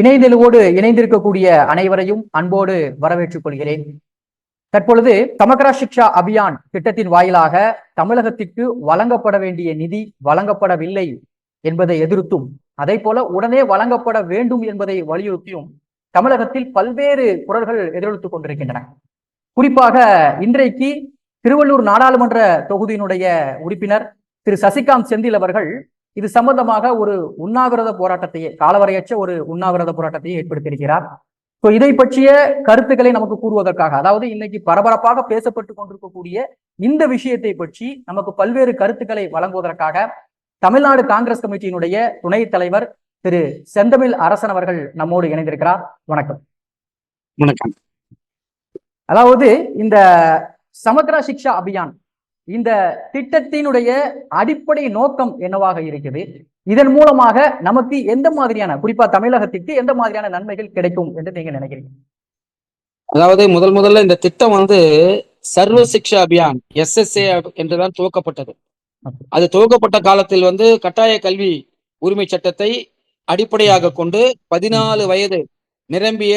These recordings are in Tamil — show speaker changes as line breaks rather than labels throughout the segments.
இணைந்தலுவோடு இணைந்திருக்கக்கூடிய அனைவரையும் அன்போடு வரவேற்றுக் கொள்கிறேன் தற்பொழுது தமக்ரா சிக்ஷா அபியான் திட்டத்தின் வாயிலாக தமிழகத்திற்கு வழங்கப்பட வேண்டிய நிதி வழங்கப்படவில்லை என்பதை எதிர்த்தும் அதே போல உடனே வழங்கப்பட வேண்டும் என்பதை வலியுறுத்தியும் தமிழகத்தில் பல்வேறு குரல்கள் எதிரொலித்துக் கொண்டிருக்கின்றன குறிப்பாக இன்றைக்கு திருவள்ளூர் நாடாளுமன்ற தொகுதியினுடைய உறுப்பினர் திரு சசிகாந்த் செந்தில் அவர்கள் இது சம்பந்தமாக ஒரு உண்ணாவிரத போராட்டத்தையே காலவரையற்ற ஒரு உண்ணாவிரத போராட்டத்தையே ஏற்படுத்தியிருக்கிறார் ஸோ இதை பற்றிய கருத்துக்களை நமக்கு கூறுவதற்காக அதாவது இன்னைக்கு பரபரப்பாக பேசப்பட்டு கொண்டிருக்கக்கூடிய இந்த விஷயத்தை பற்றி நமக்கு பல்வேறு கருத்துக்களை வழங்குவதற்காக தமிழ்நாடு காங்கிரஸ் கமிட்டியினுடைய துணைத் தலைவர் திரு செந்தமிழ் அரசன் அவர்கள் நம்மோடு இணைந்திருக்கிறார் வணக்கம் வணக்கம் அதாவது இந்த சமக்ரா சிக்ஷா அபியான் இந்த திட்டத்தினுடைய அடிப்படை நோக்கம் என்னவாக இருக்குது இதன் மூலமாக நமக்கு எந்த மாதிரியான குறிப்பா தமிழகத்திற்கு எந்த மாதிரியான நன்மைகள் கிடைக்கும் என்று நீங்க நினைக்கிறீங்க
அதாவது முதல் முதல்ல இந்த திட்டம் வந்து சர்வ சிக்ஷா அபியான் எஸ்எஸ்ஏ என்றுதான் துவக்கப்பட்டது அது துவக்கப்பட்ட காலத்தில் வந்து கட்டாய கல்வி உரிமை சட்டத்தை அடிப்படையாக கொண்டு பதினாலு வயது நிரம்பிய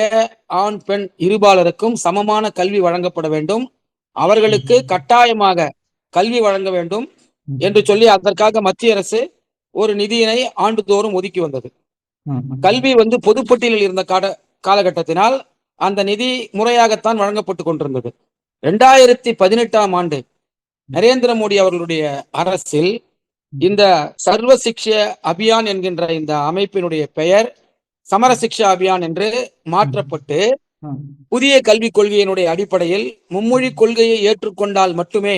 ஆண் பெண் இருபாலருக்கும் சமமான கல்வி வழங்கப்பட வேண்டும் அவர்களுக்கு கட்டாயமாக கல்வி வழங்க வேண்டும் என்று சொல்லி அதற்காக மத்திய அரசு ஒரு நிதியினை ஆண்டுதோறும் ஒதுக்கி வந்தது கல்வி வந்து பொதுப்பட்டியலில் இருந்த கால காலகட்டத்தினால் அந்த நிதி முறையாகத்தான் வழங்கப்பட்டு கொண்டிருந்தது இரண்டாயிரத்தி பதினெட்டாம் ஆண்டு நரேந்திர மோடி அவர்களுடைய அரசில் இந்த சர்வ சிக்ஷ அபியான் என்கின்ற இந்த அமைப்பினுடைய பெயர் சமரசிக்ஷா அபியான் என்று மாற்றப்பட்டு புதிய கல்விக் கொள்கையினுடைய அடிப்படையில் மும்மொழி கொள்கையை ஏற்றுக்கொண்டால் மட்டுமே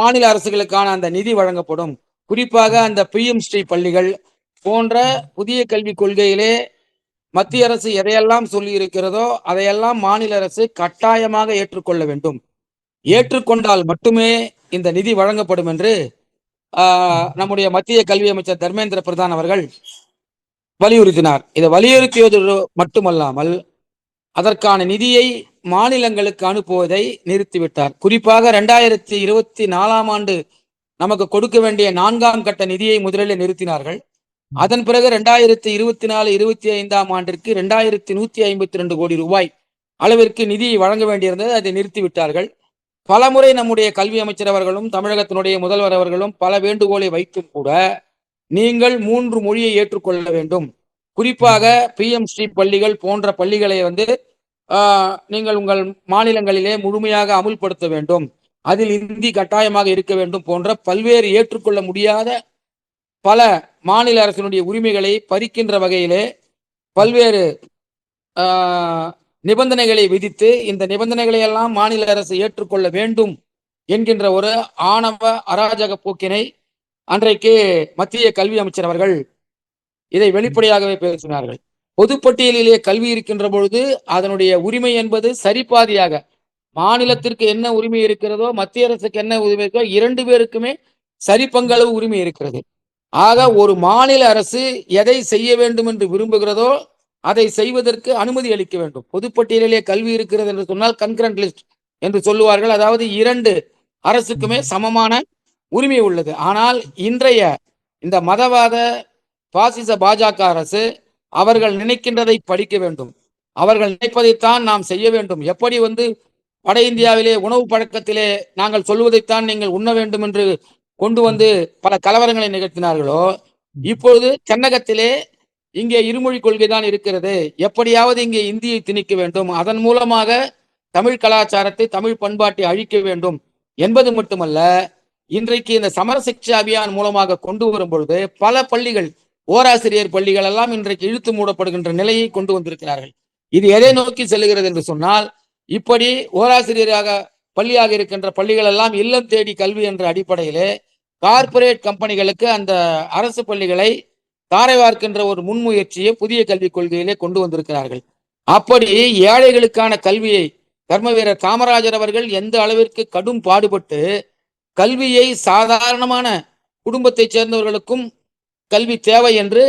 மாநில அரசுகளுக்கான அந்த நிதி வழங்கப்படும் குறிப்பாக அந்த பிஎம் ஸ்ரீ பள்ளிகள் போன்ற புதிய கல்விக் கொள்கையிலே மத்திய அரசு எதையெல்லாம் சொல்லி இருக்கிறதோ அதையெல்லாம் மாநில அரசு கட்டாயமாக ஏற்றுக்கொள்ள வேண்டும் ஏற்றுக்கொண்டால் மட்டுமே இந்த நிதி வழங்கப்படும் என்று நம்முடைய மத்திய கல்வி அமைச்சர் தர்மேந்திர பிரதான் அவர்கள் வலியுறுத்தினார் இதை வலியுறுத்தியது மட்டுமல்லாமல் அதற்கான நிதியை மாநிலங்களுக்கு அனுப்புவதை நிறுத்திவிட்டார் குறிப்பாக ரெண்டாயிரத்தி இருபத்தி நாலாம் ஆண்டு நமக்கு கொடுக்க வேண்டிய நான்காம் கட்ட நிதியை முதலில் நிறுத்தினார்கள் அதன் பிறகு ரெண்டாயிரத்தி இருபத்தி நாலு இருபத்தி ஐந்தாம் ஆண்டிற்கு ரெண்டாயிரத்தி நூத்தி ஐம்பத்தி ரெண்டு கோடி ரூபாய் அளவிற்கு நிதியை வழங்க வேண்டியிருந்தது அதை நிறுத்திவிட்டார்கள் பலமுறை நம்முடைய கல்வி அமைச்சர் அவர்களும் தமிழகத்தினுடைய முதல்வர் அவர்களும் பல வேண்டுகோளை வைத்தும் கூட நீங்கள் மூன்று மொழியை ஏற்றுக்கொள்ள வேண்டும் குறிப்பாக பிஎம் ஸ்ரீ பள்ளிகள் போன்ற பள்ளிகளை வந்து நீங்கள் உங்கள் மாநிலங்களிலே முழுமையாக அமுல்படுத்த வேண்டும் அதில் இந்தி கட்டாயமாக இருக்க வேண்டும் போன்ற பல்வேறு ஏற்றுக்கொள்ள முடியாத பல மாநில அரசினுடைய உரிமைகளை பறிக்கின்ற வகையிலே பல்வேறு நிபந்தனைகளை விதித்து இந்த நிபந்தனைகளை எல்லாம் மாநில அரசு ஏற்றுக்கொள்ள வேண்டும் என்கின்ற ஒரு ஆணவ அராஜக போக்கினை அன்றைக்கு மத்திய கல்வி அமைச்சர் அவர்கள் இதை வெளிப்படையாகவே பேசினார்கள் பொதுப்பட்டியலிலே கல்வி இருக்கின்ற பொழுது அதனுடைய உரிமை என்பது சரிபாதியாக மாநிலத்திற்கு என்ன உரிமை இருக்கிறதோ மத்திய அரசுக்கு என்ன உரிமை இருக்கோ இரண்டு பேருக்குமே சரி பங்களவு உரிமை இருக்கிறது ஆக ஒரு மாநில அரசு எதை செய்ய வேண்டும் என்று விரும்புகிறதோ அதை செய்வதற்கு அனுமதி அளிக்க வேண்டும் பொதுப்பட்டியலிலே கல்வி இருக்கிறது என்று சொன்னால் கன்கரண்ட் லிஸ்ட் என்று சொல்லுவார்கள் அதாவது இரண்டு அரசுக்குமே சமமான உரிமை உள்ளது ஆனால் இன்றைய இந்த மதவாத பாசிச பாஜக அரசு அவர்கள் நினைக்கின்றதை படிக்க வேண்டும் அவர்கள் நினைப்பதைத்தான் நாம் செய்ய வேண்டும் எப்படி வந்து வட இந்தியாவிலே உணவு பழக்கத்திலே நாங்கள் சொல்வதைத்தான் நீங்கள் உண்ண வேண்டும் என்று கொண்டு வந்து பல கலவரங்களை நிகழ்த்தினார்களோ இப்பொழுது தென்னகத்திலே இங்கே இருமொழி கொள்கை தான் இருக்கிறது எப்படியாவது இங்கே இந்தியை திணிக்க வேண்டும் அதன் மூலமாக தமிழ் கலாச்சாரத்தை தமிழ் பண்பாட்டை அழிக்க வேண்டும் என்பது மட்டுமல்ல இன்றைக்கு இந்த சமரசிக்ஷா அபியான் மூலமாக கொண்டு வரும் பொழுது பல பள்ளிகள் ஓராசிரியர் பள்ளிகள் எல்லாம் இன்றைக்கு இழுத்து மூடப்படுகின்ற நிலையை கொண்டு வந்திருக்கிறார்கள் இது எதை நோக்கி செல்கிறது என்று சொன்னால் இப்படி ஓராசிரியராக பள்ளியாக இருக்கின்ற பள்ளிகள் எல்லாம் இல்லம் தேடி கல்வி என்ற அடிப்படையிலே கார்ப்பரேட் கம்பெனிகளுக்கு அந்த அரசு பள்ளிகளை தாரை வார்க்கின்ற ஒரு முன்முயற்சியை புதிய கல்விக் கொள்கையிலே கொண்டு வந்திருக்கிறார்கள் அப்படி ஏழைகளுக்கான கல்வியை கர்ம வீரர் காமராஜர் அவர்கள் எந்த அளவிற்கு கடும் பாடுபட்டு கல்வியை சாதாரணமான குடும்பத்தைச் சேர்ந்தவர்களுக்கும் கல்வி தேவை என்று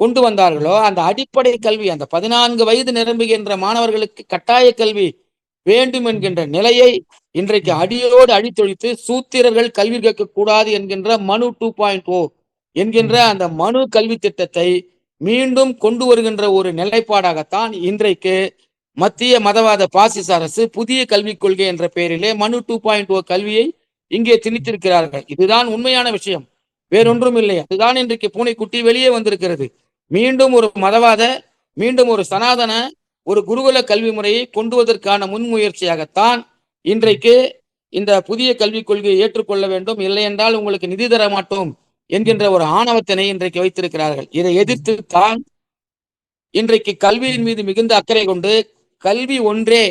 கொண்டு வந்தார்களோ அந்த அடிப்படை கல்வி அந்த பதினான்கு வயது நிரம்புகின்ற மாணவர்களுக்கு கட்டாய கல்வி வேண்டும் என்கின்ற நிலையை இன்றைக்கு அடியோடு அழித்தொழித்து சூத்திரர்கள் கல்வி கேட்கக்கூடாது என்கின்ற மனு டூ பாயிண்ட் ஓ என்கின்ற அந்த மனு கல்வி திட்டத்தை மீண்டும் கொண்டு வருகின்ற ஒரு நிலைப்பாடாகத்தான் இன்றைக்கு மத்திய மதவாத பாசிச அரசு புதிய கல்விக் கொள்கை என்ற பெயரிலே மனு டூ பாயிண்ட் ஓ கல்வியை இங்கே திணித்திருக்கிறார்கள் இதுதான் உண்மையான விஷயம் வேறொன்றும் இல்லை அதுதான் இன்றைக்கு பூனைக்குட்டி வெளியே வந்திருக்கிறது மீண்டும் ஒரு மதவாத மீண்டும் ஒரு சனாதன ஒரு குருகுல கல்வி முறையை கொண்டுவதற்கான முன்முயற்சியாகத்தான் இன்றைக்கு இந்த புதிய கல்விக் கொள்கையை ஏற்றுக்கொள்ள வேண்டும் இல்லை என்றால் உங்களுக்கு நிதி தர மாட்டோம் என்கின்ற ஒரு ஆணவத்தினை இன்றைக்கு வைத்திருக்கிறார்கள் இதை எதிர்த்து தான் இன்றைக்கு கல்வியின் மீது மிகுந்த அக்கறை கொண்டு கல்வி ஒன்றே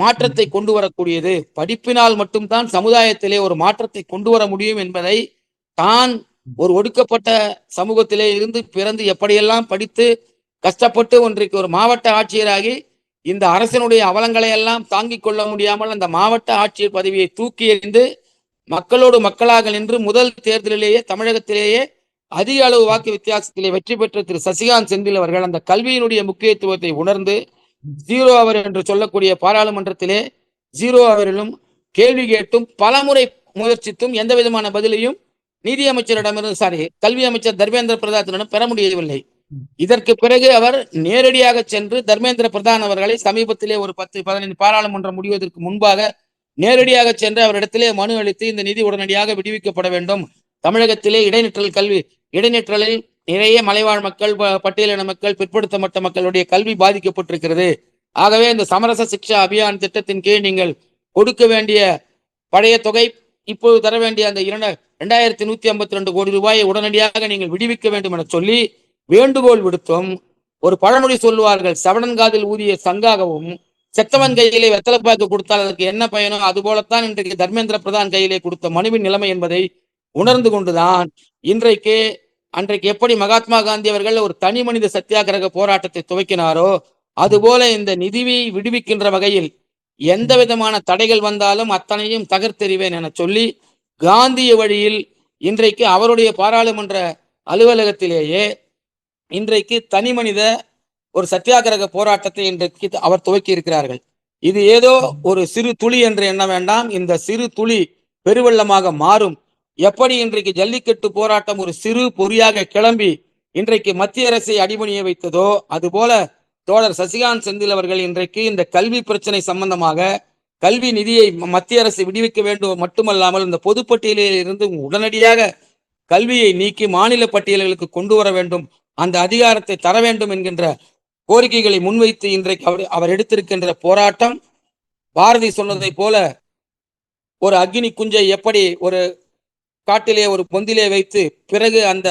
மாற்றத்தை கொண்டு வரக்கூடியது படிப்பினால் மட்டும்தான் சமுதாயத்திலே ஒரு மாற்றத்தை கொண்டு வர முடியும் என்பதை தான் ஒரு ஒடுக்கப்பட்ட சமூகத்திலே இருந்து பிறந்து எப்படியெல்லாம் படித்து கஷ்டப்பட்டு ஒன்றைக்கு ஒரு மாவட்ட ஆட்சியராகி இந்த அரசனுடைய அவலங்களை எல்லாம் தாங்கிக் கொள்ள முடியாமல் அந்த மாவட்ட ஆட்சியர் பதவியை தூக்கி எறிந்து மக்களோடு மக்களாக நின்று முதல் தேர்தலிலேயே தமிழகத்திலேயே அதிக அளவு வாக்கு வித்தியாசத்திலே வெற்றி பெற்ற திரு சசிகாந்த் செந்தில் அவர்கள் அந்த கல்வியினுடைய முக்கியத்துவத்தை உணர்ந்து ஜீரோ அவர் என்று சொல்லக்கூடிய பாராளுமன்றத்திலே ஜீரோ அவரிலும் கேள்வி கேட்டும் பலமுறை முயற்சித்தும் எந்த விதமான பதிலையும் நீதியமைச்சரிடமிருந்து சாரி கல்வி அமைச்சர் தர்மேந்திர பிரதாத்திடம் பெற முடியவில்லை இதற்கு பிறகு அவர் நேரடியாக சென்று தர்மேந்திர பிரதான் அவர்களை சமீபத்திலே ஒரு பத்து பதினைந்து பாராளுமன்றம் முடிவதற்கு முன்பாக நேரடியாக சென்று அவரிடத்திலே மனு அளித்து இந்த நிதி உடனடியாக விடுவிக்கப்பட வேண்டும் தமிழகத்திலே இடைநிற்றல் கல்வி இடைநிற்றலில் நிறைய மலைவாழ் மக்கள் பட்டியலின மக்கள் பிற்படுத்தப்பட்ட மக்களுடைய கல்வி பாதிக்கப்பட்டிருக்கிறது ஆகவே இந்த சமரச சிக்ஷா அபியான் திட்டத்தின் கீழ் நீங்கள் கொடுக்க வேண்டிய பழைய தொகை இப்போது தர வேண்டிய அந்த இரண்டாயிரத்தி நூத்தி ஐம்பத்தி ரெண்டு கோடி ரூபாயை உடனடியாக நீங்கள் விடுவிக்க வேண்டும் என சொல்லி வேண்டுகோள் விடுத்தும் ஒரு பழமொழி சொல்லுவார்கள் சவணன்காதில் ஊதிய சங்காகவும் செத்தவன் கையிலே வெத்தலைப்பாக்கு கொடுத்தால் அதற்கு என்ன பயனோ அது போலத்தான் இன்றைக்கு தர்மேந்திர பிரதான் கையிலே கொடுத்த மனுவின் நிலைமை என்பதை உணர்ந்து கொண்டுதான் இன்றைக்கு அன்றைக்கு எப்படி மகாத்மா காந்தி அவர்கள் ஒரு தனி மனித சத்தியாகிரக போராட்டத்தை துவக்கினாரோ அதுபோல இந்த நிதியை விடுவிக்கின்ற வகையில் எந்த விதமான தடைகள் வந்தாலும் அத்தனையும் தகர்த்தெறிவேன் என சொல்லி காந்திய வழியில் இன்றைக்கு அவருடைய பாராளுமன்ற அலுவலகத்திலேயே இன்றைக்கு தனி மனித ஒரு சத்தியாகிரக போராட்டத்தை இன்றைக்கு அவர் துவக்கி இருக்கிறார்கள் இது ஏதோ ஒரு சிறு துளி என்று எண்ண வேண்டாம் இந்த சிறு துளி பெருவெள்ளமாக மாறும் எப்படி இன்றைக்கு ஜல்லிக்கட்டு போராட்டம் ஒரு சிறு பொறியாக கிளம்பி இன்றைக்கு மத்திய அரசை அடிபணிய வைத்ததோ அதுபோல தோழர் சசிகாந்த் செந்தில் அவர்கள் இன்றைக்கு இந்த கல்வி பிரச்சனை சம்பந்தமாக கல்வி நிதியை மத்திய அரசு விடுவிக்க வேண்டும் மட்டுமல்லாமல் இந்த பொதுப்பட்டியலில் இருந்து உடனடியாக கல்வியை நீக்கி மாநில பட்டியல்களுக்கு கொண்டு வர வேண்டும் அந்த அதிகாரத்தை தர வேண்டும் என்கின்ற கோரிக்கைகளை முன்வைத்து இன்றைக்கு அவர் அவர் எடுத்திருக்கின்ற போராட்டம் பாரதி சொன்னதை போல ஒரு அக்னி குஞ்சை எப்படி ஒரு காட்டிலே ஒரு பொந்திலே வைத்து பிறகு அந்த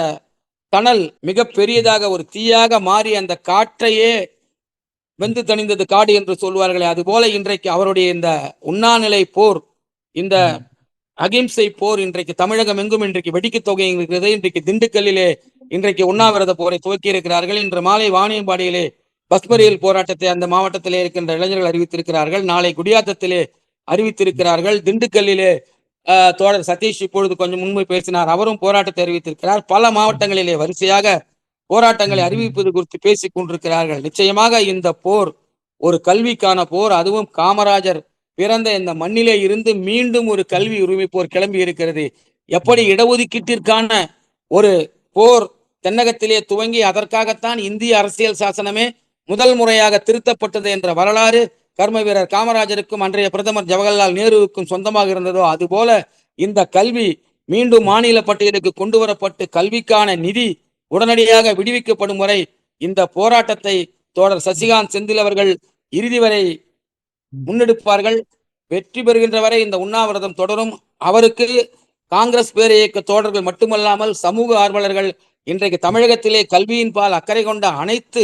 தணல் மிக பெரியதாக ஒரு தீயாக மாறி அந்த காற்றையே வெந்து தணிந்தது காடு என்று சொல்வார்களே அதுபோல இன்றைக்கு அவருடைய இந்த உண்ணாநிலை போர் இந்த அகிம்சை போர் இன்றைக்கு தமிழகம் எங்கும் இன்றைக்கு வெடிக்க தொகை இருக்கிறது இன்றைக்கு திண்டுக்கல்லிலே இன்றைக்கு உண்ணாவிரத போரை துவக்கி இருக்கிறார்கள் இன்று மாலை வாணியம்பாடியிலே பஸ்மரியல் போராட்டத்தை அந்த மாவட்டத்திலே இருக்கின்ற இளைஞர்கள் அறிவித்திருக்கிறார்கள் நாளை குடியாத்தத்திலே அறிவித்திருக்கிறார்கள் திண்டுக்கல்லிலே தோழர் சதீஷ் இப்பொழுது கொஞ்சம் முன்பு பேசினார் அவரும் போராட்டத்தை அறிவித்திருக்கிறார் பல மாவட்டங்களிலே வரிசையாக போராட்டங்களை அறிவிப்பது குறித்து பேசிக் கொண்டிருக்கிறார்கள் நிச்சயமாக இந்த போர் ஒரு கல்விக்கான போர் அதுவும் காமராஜர் பிறந்த இந்த மண்ணிலே இருந்து மீண்டும் ஒரு கல்வி உரிமை போர் கிளம்பி இருக்கிறது எப்படி இடஒதுக்கீட்டிற்கான ஒரு போர் தென்னகத்திலே துவங்கி அதற்காகத்தான் இந்திய அரசியல் சாசனமே முதல் முறையாக திருத்தப்பட்டது என்ற வரலாறு கர்ம வீரர் காமராஜருக்கும் அன்றைய பிரதமர் ஜவஹர்லால் நேருவுக்கும் சொந்தமாக இருந்ததோ அதுபோல இந்த கல்வி மீண்டும் மாநில பட்டியலுக்கு கொண்டு வரப்பட்டு கல்விக்கான நிதி உடனடியாக விடுவிக்கப்படும் வரை இந்த போராட்டத்தை தோழர் சசிகாந்த் செந்தில் அவர்கள் இறுதி வரை முன்னெடுப்பார்கள் வெற்றி பெறுகின்ற வரை இந்த உண்ணாவிரதம் தொடரும் அவருக்கு காங்கிரஸ் பேர் இயக்க தோழர்கள் மட்டுமல்லாமல் சமூக ஆர்வலர்கள் இன்றைக்கு தமிழகத்திலே கல்வியின் பால் அக்கறை கொண்ட அனைத்து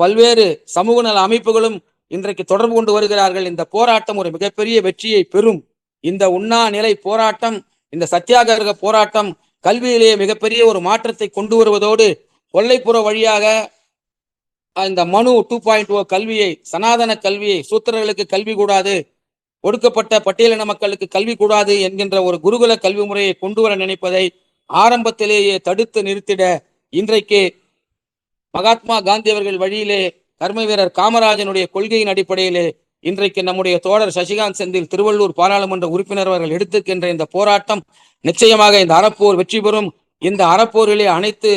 பல்வேறு சமூக நல அமைப்புகளும் இன்றைக்கு தொடர்பு கொண்டு வருகிறார்கள் இந்த போராட்டம் ஒரு மிகப்பெரிய வெற்றியை பெறும் இந்த உண்ணா நிலை போராட்டம் இந்த சத்தியாகிரக போராட்டம் கல்வியிலே மிகப்பெரிய ஒரு மாற்றத்தை கொண்டு வருவதோடு கொள்ளைப்புற வழியாக இந்த மனு டூ பாயிண்ட் ஓ கல்வியை சனாதன கல்வியை சூத்திரர்களுக்கு கல்வி கூடாது ஒடுக்கப்பட்ட பட்டியலின மக்களுக்கு கல்வி கூடாது என்கின்ற ஒரு குருகுல கல்வி முறையை கொண்டு வர நினைப்பதை ஆரம்பத்திலேயே தடுத்து நிறுத்திட இன்றைக்கு மகாத்மா காந்தி அவர்கள் வழியிலே கர்ம வீரர் காமராஜனுடைய கொள்கையின் அடிப்படையிலே இன்றைக்கு நம்முடைய தோழர் சசிகாந்த் செந்தில் திருவள்ளூர் பாராளுமன்ற உறுப்பினர் அவர்கள் எடுத்துக்கின்ற இந்த போராட்டம் நிச்சயமாக இந்த அறப்போர் வெற்றி பெறும் இந்த அறப்போரிலே அனைத்து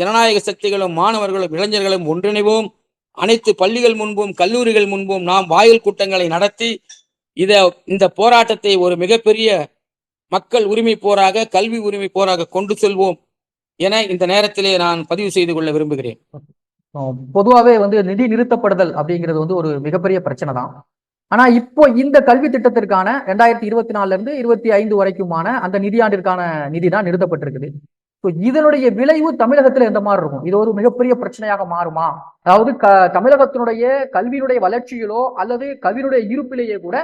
ஜனநாயக சக்திகளும் மாணவர்களும் இளைஞர்களும் ஒன்றிணைவோம் அனைத்து பள்ளிகள் முன்பும் கல்லூரிகள் முன்பும் நாம் வாயில் கூட்டங்களை நடத்தி இத இந்த போராட்டத்தை ஒரு மிகப்பெரிய மக்கள் உரிமை போராக கல்வி உரிமை போராக கொண்டு செல்வோம் என இந்த நேரத்திலே நான் பதிவு செய்து கொள்ள விரும்புகிறேன்
பொதுவாகவே வந்து நிதி நிறுத்தப்படுதல் அப்படிங்கிறது வந்து ஒரு மிகப்பெரிய பிரச்சனை தான் ஆனால் இப்போ இந்த கல்வி திட்டத்திற்கான ரெண்டாயிரத்தி இருபத்தி நாலுல இருந்து இருபத்தி ஐந்து வரைக்குமான அந்த நிதியாண்டிற்கான நிதி தான் நிறுத்தப்பட்டிருக்குது ஸோ இதனுடைய விளைவு தமிழகத்தில் எந்த மாதிரி இருக்கும் இது ஒரு மிகப்பெரிய பிரச்சனையாக மாறுமா அதாவது க தமிழகத்தினுடைய கல்வியினுடைய வளர்ச்சியிலோ அல்லது கல்வியினுடைய இருப்பிலேயே கூட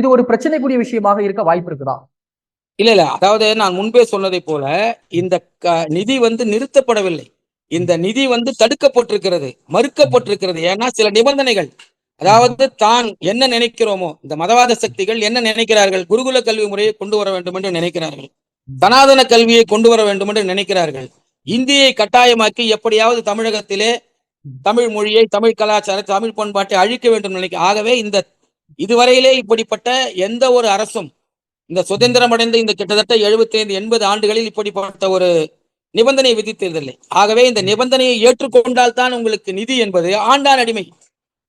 இது ஒரு பிரச்சனைக்குரிய விஷயமாக இருக்க வாய்ப்பு இருக்குதா
இல்ல இல்ல அதாவது நான் முன்பே சொன்னதை போல இந்த நிதி வந்து நிறுத்தப்படவில்லை இந்த நிதி வந்து தடுக்கப்பட்டிருக்கிறது மறுக்கப்பட்டிருக்கிறது ஏன்னா சில நிபந்தனைகள் அதாவது தான் என்ன நினைக்கிறோமோ இந்த மதவாத சக்திகள் என்ன நினைக்கிறார்கள் குருகுல கல்வி முறையை கொண்டு வர வேண்டும் என்று நினைக்கிறார்கள் சனாதன கல்வியை கொண்டு வர வேண்டும் என்று நினைக்கிறார்கள் இந்தியை கட்டாயமாக்கி எப்படியாவது தமிழகத்திலே தமிழ் மொழியை தமிழ் கலாச்சார தமிழ் பண்பாட்டை அழிக்க வேண்டும் நினைக்க ஆகவே இந்த இதுவரையிலே இப்படிப்பட்ட எந்த ஒரு அரசும் இந்த சுதந்திரம் அடைந்த இந்த கிட்டத்தட்ட எழுபத்தி ஐந்து எண்பது ஆண்டுகளில் இப்படிப்பட்ட ஒரு நிபந்தனை விதித்ததில்லை ஆகவே இந்த நிபந்தனையை ஏற்றுக்கொண்டால் தான் உங்களுக்கு நிதி என்பது ஆண்டான் அடிமை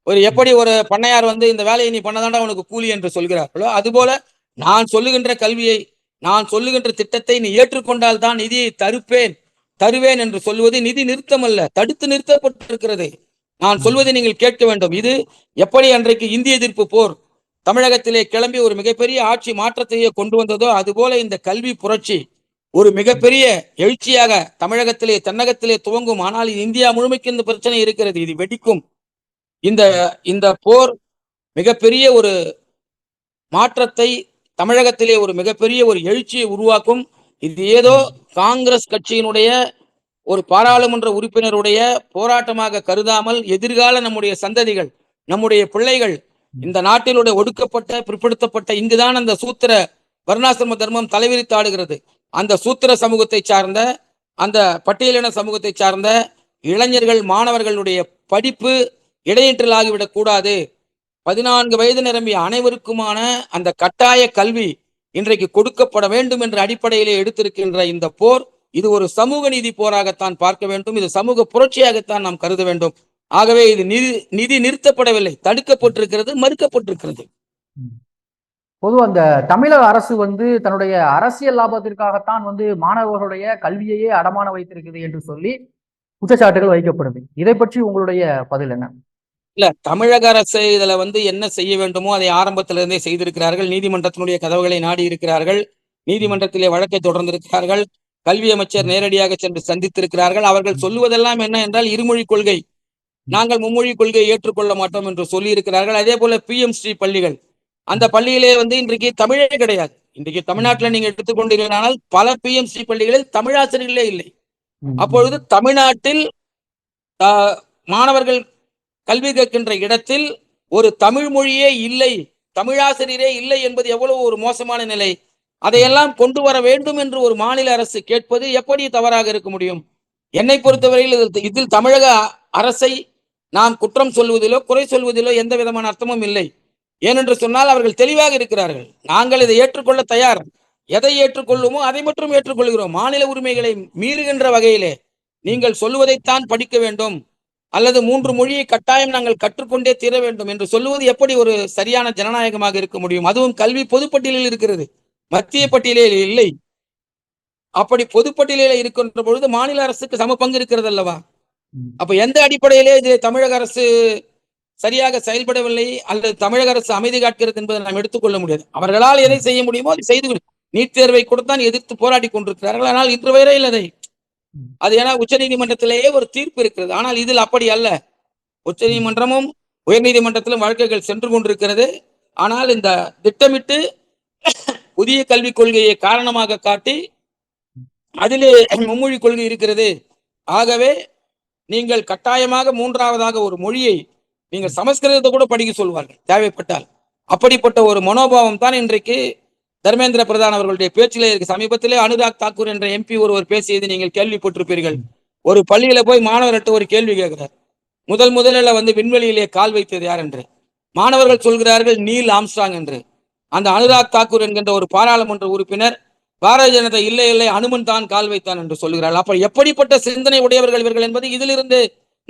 ஒரு எப்படி ஒரு பண்ணையார் வந்து இந்த வேலையை நீ பண்ணதாண்டா உனக்கு கூலி என்று சொல்கிறார்களோ அதுபோல நான் சொல்லுகின்ற கல்வியை நான் சொல்லுகின்ற திட்டத்தை நீ ஏற்றுக்கொண்டால் தான் நிதியை தருப்பேன் தருவேன் என்று சொல்வது நிதி நிறுத்தம் அல்ல தடுத்து நிறுத்தப்பட்டிருக்கிறது நான் சொல்வதை நீங்கள் கேட்க வேண்டும் இது எப்படி அன்றைக்கு இந்திய எதிர்ப்பு போர் தமிழகத்திலே கிளம்பி ஒரு மிகப்பெரிய ஆட்சி மாற்றத்தையே கொண்டு வந்ததோ அதுபோல இந்த கல்வி புரட்சி ஒரு மிகப்பெரிய எழுச்சியாக தமிழகத்திலே தென்னகத்திலே துவங்கும் ஆனால் இந்தியா முழுமைக்கு இந்த பிரச்சனை இருக்கிறது இது வெடிக்கும் இந்த இந்த போர் மிகப்பெரிய ஒரு மாற்றத்தை தமிழகத்திலே ஒரு மிகப்பெரிய ஒரு எழுச்சியை உருவாக்கும் இது ஏதோ காங்கிரஸ் கட்சியினுடைய ஒரு பாராளுமன்ற உறுப்பினருடைய போராட்டமாக கருதாமல் எதிர்கால நம்முடைய சந்ததிகள் நம்முடைய பிள்ளைகள் இந்த நாட்டினுடைய ஒடுக்கப்பட்ட பிற்படுத்தப்பட்ட இங்குதான் அந்த சூத்திர வர்ணாசிரம தர்மம் தலைவிரித்தாடுகிறது அந்த சூத்திர சமூகத்தை சார்ந்த அந்த பட்டியலின சமூகத்தை சார்ந்த இளைஞர்கள் மாணவர்களுடைய படிப்பு இடையீற்றல் ஆகிவிடக் கூடாது பதினான்கு வயது நிரம்பிய அனைவருக்குமான அந்த கட்டாய கல்வி இன்றைக்கு கொடுக்கப்பட வேண்டும் என்ற அடிப்படையிலே எடுத்திருக்கின்ற இந்த போர் இது ஒரு சமூக நீதி போராகத்தான் பார்க்க வேண்டும் இது சமூக புரட்சியாகத்தான் நாம் கருத வேண்டும் ஆகவே இது நிதி நிதி நிறுத்தப்படவில்லை தடுக்கப்பட்டிருக்கிறது மறுக்கப்பட்டிருக்கிறது
பொதுவாக அந்த தமிழக அரசு வந்து தன்னுடைய அரசியல் லாபத்திற்காகத்தான் வந்து மாணவர்களுடைய கல்வியையே அடமான வைத்திருக்குது என்று சொல்லி குற்றச்சாட்டுகள் வைக்கப்படுது இதை பற்றி உங்களுடைய பதில் என்ன
இல்ல தமிழக அரசு இதுல வந்து என்ன செய்ய வேண்டுமோ அதை ஆரம்பத்திலிருந்தே செய்திருக்கிறார்கள் நீதிமன்றத்தினுடைய கதவுகளை நாடி இருக்கிறார்கள் நீதிமன்றத்திலே வழக்கை தொடர்ந்திருக்கிறார்கள் கல்வி அமைச்சர் நேரடியாக சென்று சந்தித்திருக்கிறார்கள் அவர்கள் சொல்லுவதெல்லாம் என்ன என்றால் இருமொழி கொள்கை நாங்கள் மும்மொழி கொள்கையை ஏற்றுக்கொள்ள மாட்டோம் என்று சொல்லியிருக்கிறார்கள் அதே போல பி எம் ஸ்ரீ பள்ளிகள் அந்த பள்ளியிலே வந்து இன்றைக்கு தமிழே கிடையாது இன்றைக்கு தமிழ்நாட்டில் நீங்க எடுத்துக்கொண்டீர்களானால் பல பிஎம்சி பள்ளிகளில் தமிழாசிரியர்களே இல்லை அப்பொழுது தமிழ்நாட்டில் மாணவர்கள் கல்வி கேட்கின்ற இடத்தில் ஒரு தமிழ் மொழியே இல்லை தமிழாசிரியரே இல்லை என்பது எவ்வளவு ஒரு மோசமான நிலை அதையெல்லாம் கொண்டு வர வேண்டும் என்று ஒரு மாநில அரசு கேட்பது எப்படி தவறாக இருக்க முடியும் என்னை பொறுத்தவரையில் இதில் தமிழக அரசை நான் குற்றம் சொல்வதிலோ குறை சொல்வதிலோ எந்த விதமான அர்த்தமும் இல்லை ஏனென்று சொன்னால் அவர்கள் தெளிவாக இருக்கிறார்கள் நாங்கள் இதை ஏற்றுக்கொள்ள தயார் எதை ஏற்றுக்கொள்ளுமோ அதை மட்டும் ஏற்றுக்கொள்கிறோம் மாநில உரிமைகளை மீறுகின்ற வகையிலே நீங்கள் சொல்லுவதைத்தான் படிக்க வேண்டும் அல்லது மூன்று மொழியை கட்டாயம் நாங்கள் கற்றுக்கொண்டே தீர வேண்டும் என்று சொல்லுவது எப்படி ஒரு சரியான ஜனநாயகமாக இருக்க முடியும் அதுவும் கல்வி பொதுப்பட்டியலில் இருக்கிறது மத்திய பட்டியலில் இல்லை அப்படி பொதுப்பட்டியலில் இருக்கின்ற பொழுது மாநில அரசுக்கு சம பங்கு இருக்கிறது அல்லவா அப்ப எந்த அடிப்படையிலே இது தமிழக அரசு சரியாக செயல்படவில்லை அல்லது தமிழக அரசு அமைதி காட்கிறது என்பதை நாம் எடுத்துக்கொள்ள முடியாது அவர்களால் எதை செய்ய முடியுமோ அதை செய்து நீட் தேர்வை கொடுத்தான் எதிர்த்து போராடி கொண்டிருக்கிறார்கள் ஆனால் இன்று இல்லை அதை அது ஏன்னா உச்ச நீதிமன்றத்திலேயே ஒரு தீர்ப்பு இருக்கிறது ஆனால் இதில் அப்படி அல்ல உச்ச நீதிமன்றமும் உயர்நீதிமன்றத்திலும் வழக்குகள் சென்று கொண்டிருக்கிறது ஆனால் இந்த திட்டமிட்டு புதிய கல்விக் கொள்கையை காரணமாக காட்டி அதிலே மும்மொழி கொள்கை இருக்கிறது ஆகவே நீங்கள் கட்டாயமாக மூன்றாவதாக ஒரு மொழியை நீங்க சமஸ்கிருதத்தை கூட படிக்க சொல்வார்கள் தேவைப்பட்டால் அப்படிப்பட்ட ஒரு மனோபாவம் தான் இன்றைக்கு தர்மேந்திர பிரதான் அவர்களுடைய பேச்சிலே இருக்கு சமீபத்திலே அனுராக் தாக்கூர் என்ற எம்பி ஒருவர் பேசியது நீங்கள் கேள்விப்பட்டிருப்பீர்கள் ஒரு பள்ளியில போய் மாணவர்கிட்ட ஒரு கேள்வி கேட்கிறார் முதல் முதலில் வந்து விண்வெளியிலே கால் வைத்தது யார் என்று மாணவர்கள் சொல்கிறார்கள் நீல் ஆம்ஸ்டாங் என்று அந்த அனுராக் தாக்கூர் என்கின்ற ஒரு பாராளுமன்ற உறுப்பினர் பாரதிய ஜனதா இல்லை இல்லை அனுமன் தான் கால் வைத்தான் என்று சொல்கிறார்கள் அப்ப எப்படிப்பட்ட சிந்தனை உடையவர்கள் இவர்கள் என்பது இதிலிருந்து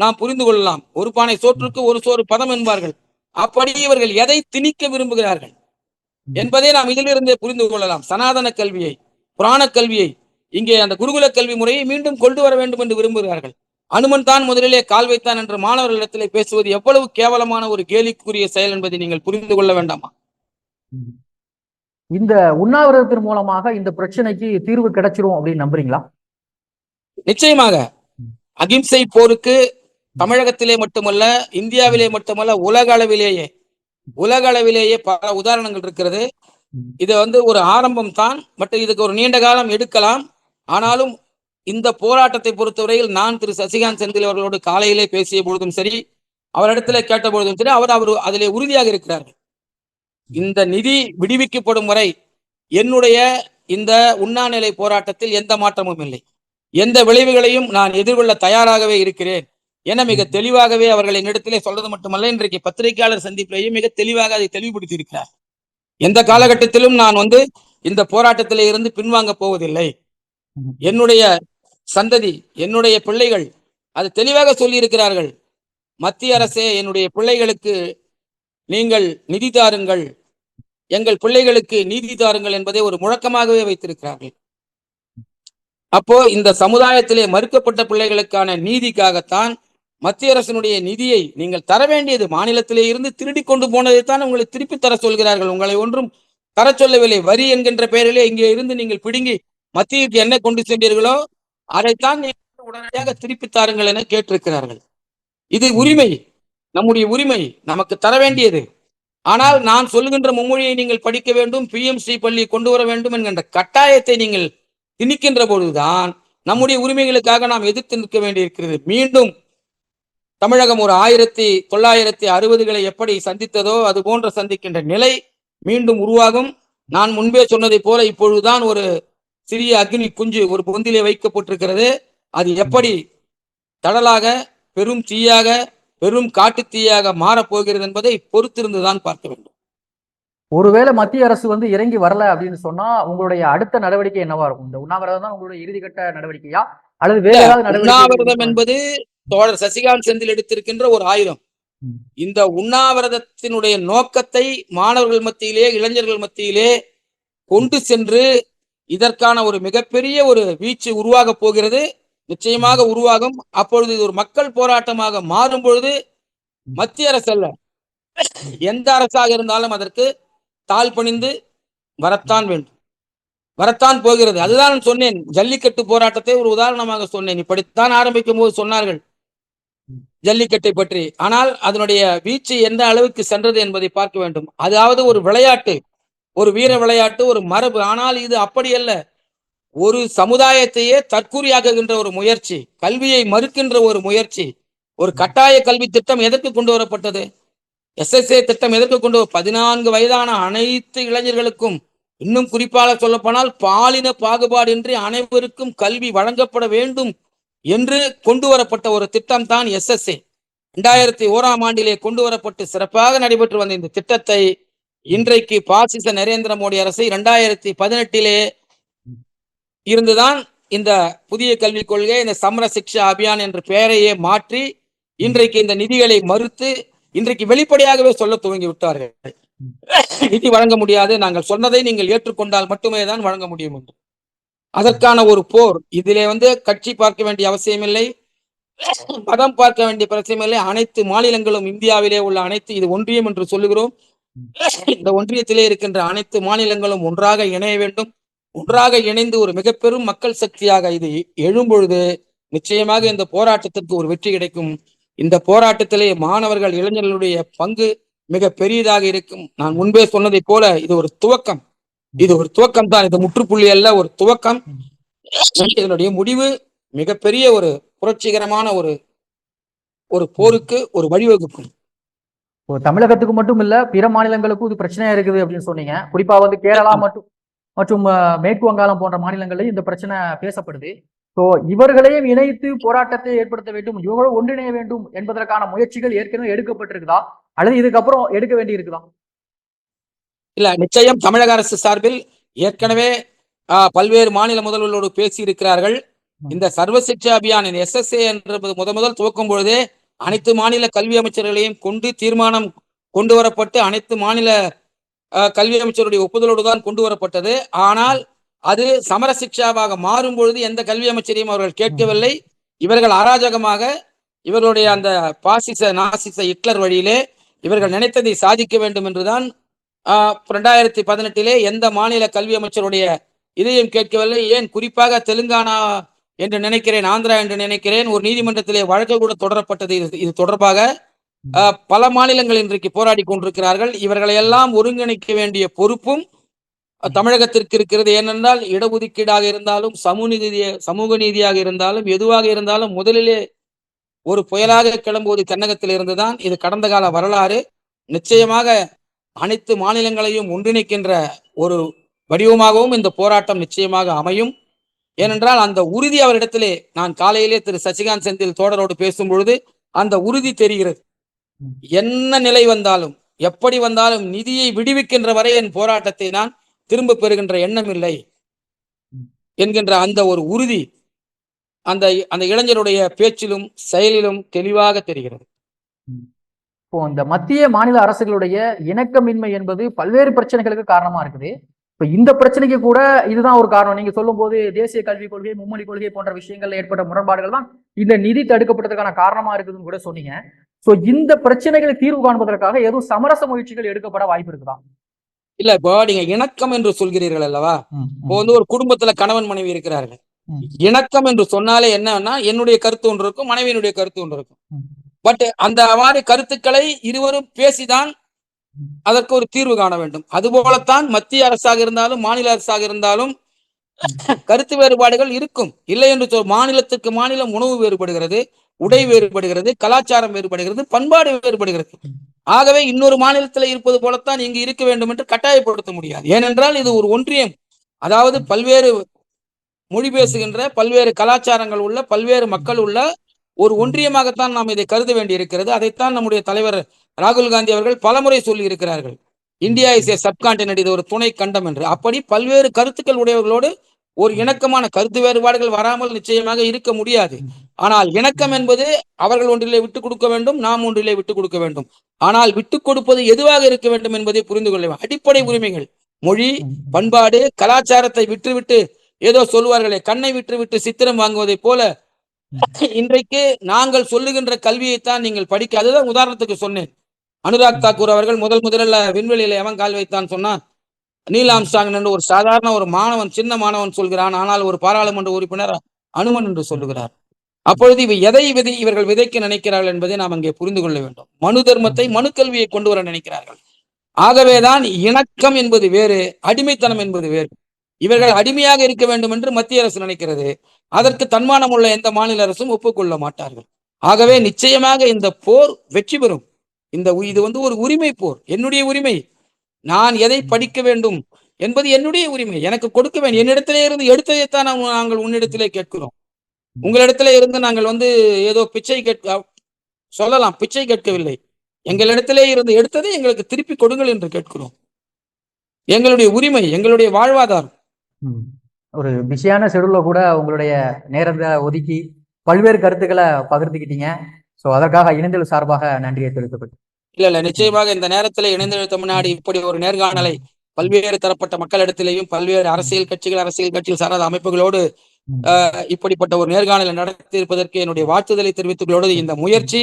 நாம் புரிந்து கொள்ளலாம் ஒரு பானை சோற்றுக்கு ஒரு சோறு பதம் என்பார்கள் அப்படி இவர்கள் எதை திணிக்க விரும்புகிறார்கள் என்பதை நாம் இதிலிருந்தே புரிந்து கொள்ளலாம் சனாதன கல்வியை புராண கல்வியை இங்கே அந்த குருகுல கல்வி முறையை மீண்டும் கொண்டு வர வேண்டும் என்று விரும்புகிறார்கள் அனுமன் தான் முதலிலே கால் வைத்தான் என்று மாணவர்களிடத்திலே பேசுவது எவ்வளவு கேவலமான ஒரு கேலிக்குரிய செயல் என்பதை நீங்கள் புரிந்து கொள்ள வேண்டாமா
இந்த உண்ணாவிரதத்தின் மூலமாக இந்த பிரச்சனைக்கு தீர்வு கிடைச்சிரும் அப்படின்னு நம்புறீங்களா
நிச்சயமாக அகிம்சை போருக்கு தமிழகத்திலே மட்டுமல்ல இந்தியாவிலே மட்டுமல்ல உலக அளவிலேயே உலக அளவிலேயே பல உதாரணங்கள் இருக்கிறது இது வந்து ஒரு ஆரம்பம் தான் மற்றும் இதுக்கு ஒரு நீண்ட காலம் எடுக்கலாம் ஆனாலும் இந்த போராட்டத்தை பொறுத்தவரையில் நான் திரு சசிகாந்த் செந்தில் அவர்களோடு காலையிலே பேசிய பொழுதும் சரி அவரிடத்துல கேட்ட பொழுதும் சரி அவர் அவர் அதிலே உறுதியாக இருக்கிறார் இந்த நிதி விடுவிக்கப்படும் வரை என்னுடைய இந்த உண்ணாநிலை போராட்டத்தில் எந்த மாற்றமும் இல்லை எந்த விளைவுகளையும் நான் எதிர்கொள்ள தயாராகவே இருக்கிறேன் என மிக தெளிவாகவே அவர்கள் என்னிடத்திலே சொல்றது மட்டுமல்ல இன்றைக்கு பத்திரிகையாளர் சந்திப்பிலேயும் மிக தெளிவாக அதை தெளிவுபடுத்தி இருக்கிறார் எந்த காலகட்டத்திலும் நான் வந்து இந்த போராட்டத்திலே இருந்து பின்வாங்க போவதில்லை என்னுடைய சந்ததி என்னுடைய பிள்ளைகள் அது தெளிவாக சொல்லியிருக்கிறார்கள் மத்திய அரசே என்னுடைய பிள்ளைகளுக்கு நீங்கள் நிதி தாருங்கள் எங்கள் பிள்ளைகளுக்கு நீதி தாருங்கள் என்பதை ஒரு முழக்கமாகவே வைத்திருக்கிறார்கள் அப்போ இந்த சமுதாயத்திலே மறுக்கப்பட்ட பிள்ளைகளுக்கான நீதிக்காகத்தான் மத்திய அரசினுடைய நிதியை நீங்கள் தர வேண்டியது மாநிலத்திலே இருந்து திருடி கொண்டு போனதைத்தான் உங்களை திருப்பி தர சொல்கிறார்கள் உங்களை ஒன்றும் தர சொல்லவில்லை வரி என்கின்ற பெயரிலே இங்கே இருந்து நீங்கள் பிடுங்கி மத்தியிற்கு என்ன கொண்டு சென்றீர்களோ அதைத்தான் நீங்கள் உடனடியாக திருப்பி தாருங்கள் என கேட்டிருக்கிறார்கள் இது உரிமை நம்முடைய உரிமை நமக்கு தர வேண்டியது ஆனால் நான் சொல்லுகின்ற மும்மொழியை நீங்கள் படிக்க வேண்டும் பிஎம்சி பள்ளி கொண்டு வர வேண்டும் என்கின்ற கட்டாயத்தை நீங்கள் திணிக்கின்ற பொழுதுதான் நம்முடைய உரிமைகளுக்காக நாம் எதிர்த்து நிற்க வேண்டியிருக்கிறது மீண்டும் தமிழகம் ஒரு ஆயிரத்தி தொள்ளாயிரத்தி அறுபதுகளை எப்படி சந்தித்ததோ அது போன்ற சந்திக்கின்ற நிலை மீண்டும் உருவாகும் நான் முன்பே சொன்னதை போல இப்பொழுதுதான் ஒரு சிறிய அக்னி குஞ்சு ஒரு பொந்திலே வைக்கப்பட்டிருக்கிறது அது எப்படி தடலாக பெரும் தீயாக பெரும் காட்டு தீயாக மாறப்போகிறது என்பதை பொறுத்திருந்துதான் பார்க்க வேண்டும்
ஒருவேளை மத்திய அரசு வந்து இறங்கி வரல அப்படின்னு சொன்னா உங்களுடைய அடுத்த நடவடிக்கை என்னவா இருக்கும் இந்த உண்ணாவிரதம் தான் உங்களுடைய இறுதிக்கட்ட நடவடிக்கையா அல்லது வேற ஏதாவது
உண்ணாவிரதம் என்பது தோழர் சசிகாந்த் செந்தில் எடுத்திருக்கின்ற ஒரு ஆயுதம் இந்த உண்ணாவிரதத்தினுடைய நோக்கத்தை மாணவர்கள் மத்தியிலே இளைஞர்கள் மத்தியிலே கொண்டு சென்று இதற்கான ஒரு மிகப்பெரிய ஒரு வீச்சு உருவாக போகிறது நிச்சயமாக உருவாகும் அப்பொழுது இது ஒரு மக்கள் போராட்டமாக மாறும் பொழுது மத்திய அரசு அல்ல எந்த அரசாக இருந்தாலும் அதற்கு தாழ் பணிந்து வரத்தான் வேண்டும் வரத்தான் போகிறது அதுதான் சொன்னேன் ஜல்லிக்கட்டு போராட்டத்தை ஒரு உதாரணமாக சொன்னேன் இப்படித்தான் ஆரம்பிக்கும் போது சொன்னார்கள் ஜல்லிக்கட்டை பற்றி ஆனால் அதனுடைய வீச்சு எந்த அளவுக்கு சென்றது என்பதை பார்க்க வேண்டும் அதாவது ஒரு விளையாட்டு ஒரு வீர விளையாட்டு ஒரு மரபு ஆனால் இது அப்படி அல்ல ஒரு சமுதாயத்தையே தற்கூறியாக்குகின்ற ஒரு முயற்சி கல்வியை மறுக்கின்ற ஒரு முயற்சி ஒரு கட்டாய கல்வி திட்டம் எதற்கு கொண்டு வரப்பட்டது எஸ்எஸ்ஏ திட்டம் எதற்கு கொண்டு பதினான்கு வயதான அனைத்து இளைஞர்களுக்கும் இன்னும் குறிப்பாக சொல்லப்போனால் பாலின பாகுபாடின்றி அனைவருக்கும் கல்வி வழங்கப்பட வேண்டும் என்று கொண்டு வரப்பட்ட ஒரு திட்டம் தான் எஸ்எஸ்ஏ இரண்டாயிரத்தி ஓராம் ஆண்டிலே கொண்டு வரப்பட்டு சிறப்பாக நடைபெற்று வந்த இந்த திட்டத்தை இன்றைக்கு பாசிச நரேந்திர மோடி அரசு இரண்டாயிரத்தி பதினெட்டிலே இருந்துதான் இந்த புதிய கல்விக் கொள்கை இந்த சமர சிக்ஷா அபியான் என்ற பெயரையே மாற்றி இன்றைக்கு இந்த நிதிகளை மறுத்து இன்றைக்கு வெளிப்படையாகவே சொல்ல துவங்கி விட்டார்கள் நிதி வழங்க முடியாது நாங்கள் சொன்னதை நீங்கள் ஏற்றுக்கொண்டால் மட்டுமே தான் வழங்க முடியும் என்று அதற்கான ஒரு போர் இதிலே வந்து கட்சி பார்க்க வேண்டிய அவசியமில்லை மதம் பார்க்க வேண்டிய இல்லை அனைத்து மாநிலங்களும் இந்தியாவிலே உள்ள அனைத்து இது ஒன்றியம் என்று சொல்லுகிறோம் இந்த ஒன்றியத்திலே இருக்கின்ற அனைத்து மாநிலங்களும் ஒன்றாக இணைய வேண்டும் ஒன்றாக இணைந்து ஒரு மிக பெரும் மக்கள் சக்தியாக இது எழும்பொழுது நிச்சயமாக இந்த போராட்டத்திற்கு ஒரு வெற்றி கிடைக்கும் இந்த போராட்டத்திலே மாணவர்கள் இளைஞர்களுடைய பங்கு மிக பெரியதாக இருக்கும் நான் முன்பே சொன்னதை போல இது ஒரு துவக்கம் இது ஒரு துவக்கம் தான் இது முற்றுப்புள்ளி அல்ல ஒரு துவக்கம் இதனுடைய முடிவு மிகப்பெரிய ஒரு புரட்சிகரமான ஒரு ஒரு போருக்கு ஒரு வழிவகுக்கும்
தமிழகத்துக்கு மட்டும் இல்ல பிற மாநிலங்களுக்கும் இது பிரச்சனையா இருக்குது அப்படின்னு சொன்னீங்க குறிப்பா வந்து கேரளா மற்றும் மற்றும் மேற்கு வங்காளம் போன்ற மாநிலங்களில் இந்த பிரச்சனை பேசப்படுது ஸோ இவர்களையும் இணைத்து போராட்டத்தை ஏற்படுத்த வேண்டும் இவர்களும் ஒன்றிணைய வேண்டும் என்பதற்கான முயற்சிகள் ஏற்கனவே எடுக்கப்பட்டிருக்குதா அல்லது இதுக்கப்புறம் எடுக்க வேண்டி இருக்குதான்
இல்ல நிச்சயம் தமிழக அரசு சார்பில் ஏற்கனவே பல்வேறு மாநில முதல்வர்களோடு பேசி இருக்கிறார்கள் இந்த சர்வ சிக்ஷா அபியானின் எஸ் எஸ் ஏ என்பது முத முதல் துவக்கும் பொழுதே அனைத்து மாநில கல்வி அமைச்சர்களையும் கொண்டு தீர்மானம் கொண்டு வரப்பட்டு அனைத்து மாநில கல்வி அமைச்சருடைய ஒப்புதலோடு தான் கொண்டு வரப்பட்டது ஆனால் அது சமர சிக்ஷாவாக மாறும் பொழுது எந்த கல்வி அமைச்சரையும் அவர்கள் கேட்கவில்லை இவர்கள் அராஜகமாக இவர்களுடைய அந்த பாசிச நாசிச ஹிட்லர் வழியிலே இவர்கள் நினைத்ததை சாதிக்க வேண்டும் என்றுதான் ரெண்டாயிரத்தி பதினெட்டிலே எந்த மாநில கல்வி அமைச்சருடைய இதையும் கேட்கவில்லை ஏன் குறிப்பாக தெலுங்கானா என்று நினைக்கிறேன் ஆந்திரா என்று நினைக்கிறேன் ஒரு நீதிமன்றத்திலே வழக்கு கூட தொடரப்பட்டது இது இது தொடர்பாக பல மாநிலங்கள் இன்றைக்கு போராடி கொண்டிருக்கிறார்கள் இவர்களை எல்லாம் ஒருங்கிணைக்க வேண்டிய பொறுப்பும் தமிழகத்திற்கு இருக்கிறது ஏனென்றால் இடஒதுக்கீடாக இருந்தாலும் சமூக சமூக நீதியாக இருந்தாலும் எதுவாக இருந்தாலும் முதலிலே ஒரு புயலாக கிளம்புவது தென்னகத்தில் இருந்துதான் இது கடந்த கால வரலாறு நிச்சயமாக அனைத்து மாநிலங்களையும் ஒன்றிணைக்கின்ற ஒரு வடிவமாகவும் இந்த போராட்டம் நிச்சயமாக அமையும் ஏனென்றால் அந்த உறுதி அவரிடத்திலே நான் காலையிலே திரு சசிகாந்த் செந்தில் தோடரோடு பேசும் பொழுது அந்த உறுதி தெரிகிறது என்ன நிலை வந்தாலும் எப்படி வந்தாலும் நிதியை விடுவிக்கின்ற வரை என் போராட்டத்தை நான் திரும்ப பெறுகின்ற எண்ணம் இல்லை என்கின்ற அந்த ஒரு உறுதி அந்த அந்த இளைஞருடைய பேச்சிலும் செயலிலும் தெளிவாக தெரிகிறது
இப்போ இந்த மத்திய மாநில அரசுகளுடைய இணக்கமின்மை என்பது பல்வேறு பிரச்சனைகளுக்கு காரணமா இருக்குது இப்ப இந்த பிரச்சனைக்கு கூட இதுதான் ஒரு காரணம் நீங்க சொல்லும் போது தேசிய கல்விக் கொள்கை மும்மொழி கொள்கை போன்ற விஷயங்கள்ல ஏற்பட்ட முரண்பாடுகள் தான் இந்த நிதி தடுக்கப்பட்டதுக்கான காரணமா இருக்குதுன்னு கூட சொன்னீங்க சோ இந்த பிரச்சனைகளை தீர்வு காண்பதற்காக எதுவும் சமரச முயற்சிகள் எடுக்கப்பட வாய்ப்பு இருக்குதா
இல்ல இப்போ நீங்க இணக்கம் என்று சொல்கிறீர்கள் அல்லவா இப்போ வந்து ஒரு குடும்பத்துல கணவன் மனைவி இருக்கிறார்கள் இணக்கம் என்று சொன்னாலே என்னன்னா என்னுடைய கருத்து ஒன்று இருக்கும் மனைவியினுடைய கருத்து ஒன்று இருக்கும் பட் அந்த மாதிரி கருத்துக்களை இருவரும் பேசிதான் அதற்கு ஒரு தீர்வு காண வேண்டும் அதுபோலத்தான் மத்திய அரசாக இருந்தாலும் மாநில அரசாக இருந்தாலும் கருத்து வேறுபாடுகள் இருக்கும் இல்லை என்று சொல் மாநிலத்திற்கு மாநிலம் உணவு வேறுபடுகிறது உடை வேறுபடுகிறது கலாச்சாரம் வேறுபடுகிறது பண்பாடு வேறுபடுகிறது ஆகவே இன்னொரு மாநிலத்தில் இருப்பது போலத்தான் இங்கு இருக்க வேண்டும் என்று கட்டாயப்படுத்த முடியாது ஏனென்றால் இது ஒரு ஒன்றியம் அதாவது பல்வேறு மொழி பேசுகின்ற பல்வேறு கலாச்சாரங்கள் உள்ள பல்வேறு மக்கள் உள்ள ஒரு ஒன்றியமாகத்தான் நாம் இதை கருத வேண்டி இருக்கிறது அதைத்தான் நம்முடைய தலைவர் ராகுல் காந்தி அவர்கள் பலமுறை சொல்லி இருக்கிறார்கள் இந்தியா இஸ் ஏ சப்கான்டினென்ட் இது ஒரு துணை கண்டம் என்று அப்படி பல்வேறு கருத்துக்கள் உடையவர்களோடு ஒரு இணக்கமான கருத்து வேறுபாடுகள் வராமல் நிச்சயமாக இருக்க முடியாது ஆனால் இணக்கம் என்பது அவர்கள் ஒன்றிலே விட்டுக் கொடுக்க வேண்டும் நாம் ஒன்றிலே விட்டுக் கொடுக்க வேண்டும் ஆனால் விட்டுக் கொடுப்பது எதுவாக இருக்க வேண்டும் என்பதை புரிந்து கொள்ள அடிப்படை உரிமைகள் மொழி பண்பாடு கலாச்சாரத்தை விட்டுவிட்டு ஏதோ சொல்வார்களே கண்ணை விட்டுவிட்டு சித்திரம் வாங்குவதைப் போல இன்றைக்கு நாங்கள் சொல்லுகின்ற கல்வியைத்தான் நீங்கள் படிக்க அதுதான் உதாரணத்துக்கு சொன்னேன் அனுராக் தாக்கூர் அவர்கள் முதல் முதலில் விண்வெளியில எவன் கால் வைத்தான் சொன்னா நீல் ஆம்ஸ்டாங் என்று ஒரு சாதாரண ஒரு மாணவன் சின்ன மாணவன் சொல்கிறான் ஆனால் ஒரு பாராளுமன்ற உறுப்பினர் அனுமன் என்று சொல்லுகிறார் அப்பொழுது இவை எதை விதை இவர்கள் விதைக்க நினைக்கிறார்கள் என்பதை நாம் அங்கே புரிந்து கொள்ள வேண்டும் மனு தர்மத்தை மனு கல்வியை கொண்டு வர நினைக்கிறார்கள் ஆகவேதான் இணக்கம் என்பது வேறு அடிமைத்தனம் என்பது வேறு இவர்கள் அடிமையாக இருக்க வேண்டும் என்று மத்திய அரசு நினைக்கிறது அதற்கு தன்மானம் உள்ள எந்த மாநில அரசும் ஒப்புக்கொள்ள மாட்டார்கள் ஆகவே நிச்சயமாக இந்த போர் வெற்றி பெறும் இந்த இது வந்து ஒரு உரிமை போர் என்னுடைய உரிமை நான் எதை படிக்க வேண்டும் என்பது என்னுடைய உரிமை எனக்கு கொடுக்க வேண்டும் என்னிடத்திலே இருந்து எடுத்ததைத்தான் நாங்கள் உன்னிடத்திலே கேட்கிறோம் உங்களிடத்துல இருந்து நாங்கள் வந்து ஏதோ பிச்சை கேட்க சொல்லலாம் பிச்சை கேட்கவில்லை எங்களிடத்திலே இருந்து எடுத்ததை எங்களுக்கு திருப்பி கொடுங்கள் என்று கேட்கிறோம் எங்களுடைய உரிமை எங்களுடைய வாழ்வாதாரம்
ஒரு பிஸியான ஷெடியூலில் கூட உங்களுடைய நேரத்தை ஒதுக்கி பல்வேறு கருத்துக்களை பகிர்ந்துக்கிட்டீங்க ஸோ அதற்காக இணைந்தல் சார்பாக நன்றியை தெரிவிக்கப்பட்டு
இல்ல இல்ல நிச்சயமாக இந்த நேரத்தில் இணைந்தெழு தமிழ்நாடு இப்படி ஒரு நேர்காணலை பல்வேறு தரப்பட்ட மக்களிடத்திலையும் பல்வேறு அரசியல் கட்சிகள் அரசியல் கட்சிகள் சாராத அமைப்புகளோடு இப்படிப்பட்ட ஒரு நேர்காணலை நடத்தியிருப்பதற்கு என்னுடைய வாழ்த்துதலை தெரிவித்துகளோடு இந்த முயற்சி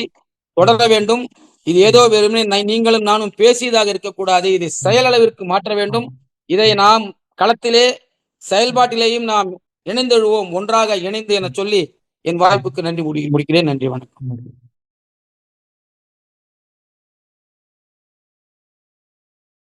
தொடர வேண்டும் இது ஏதோ வெறுமனே நீங்களும் நானும் பேசியதாக இருக்கக்கூடாது இது செயலளவிற்கு மாற்ற வேண்டும் இதை நாம் களத்திலே செயல்பாட்டிலேயும் நாம் இணைந்தெழுவோம் ஒன்றாக இணைந்து என சொல்லி என் வாய்ப்புக்கு நன்றி முடி முடிக்கிறேன் நன்றி வணக்கம்